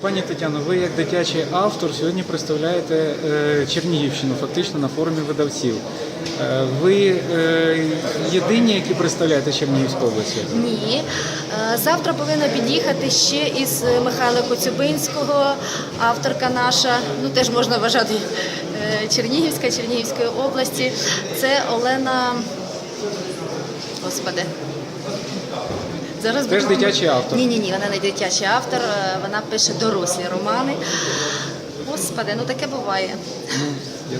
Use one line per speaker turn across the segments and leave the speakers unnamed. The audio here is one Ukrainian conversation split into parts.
Пані Тетяно, ви як дитячий автор сьогодні представляєте е, Чернігівщину фактично на форумі видавців. Е, ви е, єдині, які представляєте Чернігівську область?
Ні. Завтра повинна під'їхати ще із Михайла Коцюбинського, авторка наша, ну теж можна вважати Чернігівська, Чернігівської області. Це Олена. Господи. Зараз
Теж
буду-
дитячий автор.
Ні, ні, ні, вона не дитячий автор, е, вона пише дорослі романи. Господи, ну таке буває.
Ну, я.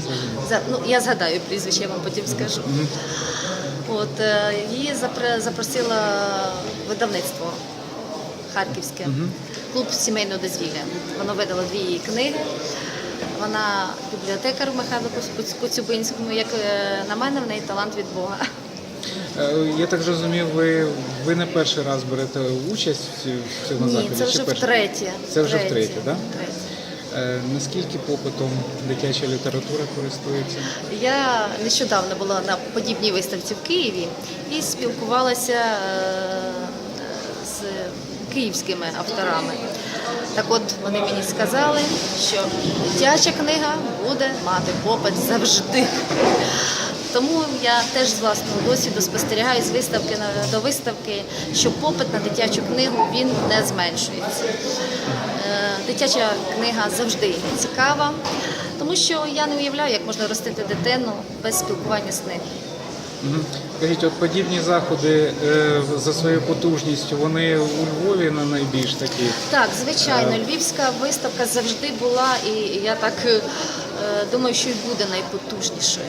За- ну, я згадаю прізвище, я вам потім скажу. От е, її запро- запросило видавництво Харківське, клуб сімейного дозвілля. Воно видало дві її книги. Вона бібліотекар Михайло Коц- Коцюбинському. Як е, на мене, в неї талант від Бога.
Е, Я так зрозумів, ви, ви не перший раз берете участь в цьому
Ні,
заході?
це вже втретє.
Це вже втретє, так?
Втретє.
Е, Наскільки попитом дитяча література користується?
Я нещодавно була на подібній виставці в Києві і спілкувалася е, з київськими авторами. Так от вони мені сказали, що дитяча книга буде мати попит завжди. Тому я теж з власного досвіду спостерігаю з виставки до виставки, що попит на дитячу книгу він не зменшується. Е, Дитяча книга завжди цікава, тому що я не уявляю, як можна ростити дитину без спілкування з.
Мгм. Скажіть, от подібні заходи е, за своєю потужністю, вони у Львові на найбільш такі.
Так, звичайно, львівська виставка завжди була, і я так е, думаю, що і буде найпотужнішою.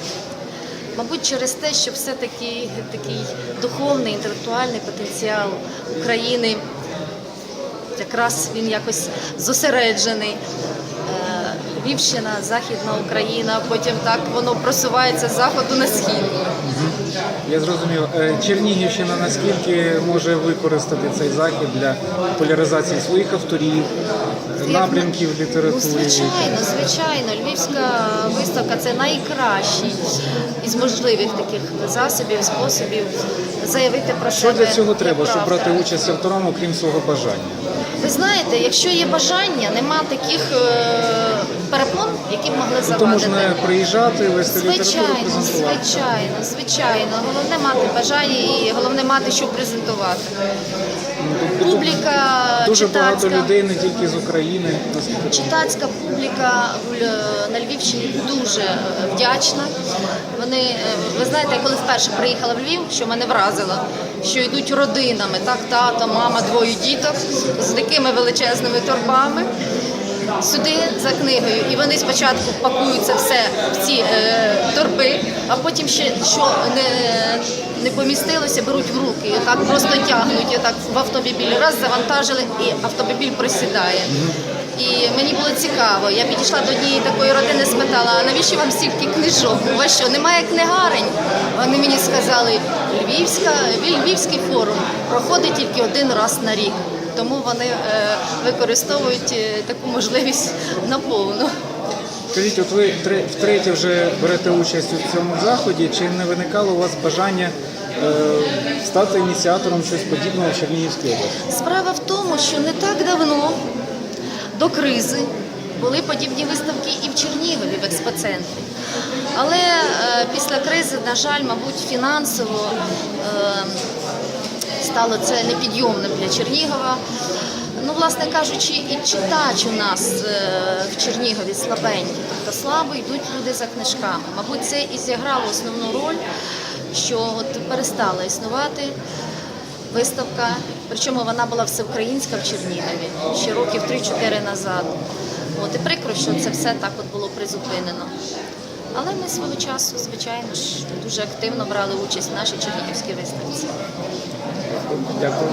Мабуть, через те, що все-таки такий духовний, інтелектуальний потенціал України якраз він якось зосереджений. Львівщина, Західна Україна, потім так воно просувається з заходу на схід.
Я зрозумів. Е, Чернігівщина наскільки може використати цей захід для популяризації своїх авторів, напрямків в
Ну, звичайно, звичайно. Львівська виставка це найкращий із можливих таких засобів, способів заявити про
Що
себе.
для цього треба, щоб брати участь авторам, окрім свого бажання?
Ви знаєте, якщо є бажання, нема таких е, перепон, які б могли
То можна приїжджати, вести
Звичайно, звичайно, звичайно. Головне мати бажання і головне мати, що презентувати. Публіка
Дуже багато людей не тільки з України.
Читацька публіка Львівщині дуже е, вдячна. Вони, е, ви знаєте, я коли вперше приїхала в Львів, що мене вразило, що йдуть родинами, так, тато, мама, двоє діток з такими величезними торбами. Сюди за книгою, і вони спочатку пакують це все в ці е, торби, а потім ще що не, не помістилося, беруть в руки, так просто тягнуть так в автомобіль. Раз завантажили, і автомобіль просідає. І мені було цікаво. Я підійшла до однієї такої родини, спитала, а навіщо вам стільки книжок? У вас що, немає книгарень? Вони мені сказали, Львівська, Львівський форум проходить тільки один раз на рік. Тому вони е, використовують е, таку можливість наповну.
Скажіть, от ви втретє вже берете участь у цьому заході. Чи не виникало у вас бажання е, стати ініціатором щось подібного в Чернігівській області?
Справа в тому, що не так давно до кризи були подібні виставки і в Чернігові в експоцентрі. Але е, після кризи, на жаль, мабуть, фінансово е, стало це непідйомним для Чернігова. Ну, власне кажучи, і читач у нас е, в Чернігові слабенький, тобто слабо йдуть люди за книжками. Мабуть, це і зіграло основну роль, що от перестала існувати виставка, причому вона була всеукраїнська в Чернігові ще років 3-4 назад. От і прикро, що це все так от було призупинено. Але ми свого часу, звичайно ж, дуже активно брали участь в нашій чернігівській виставці.
Дякую.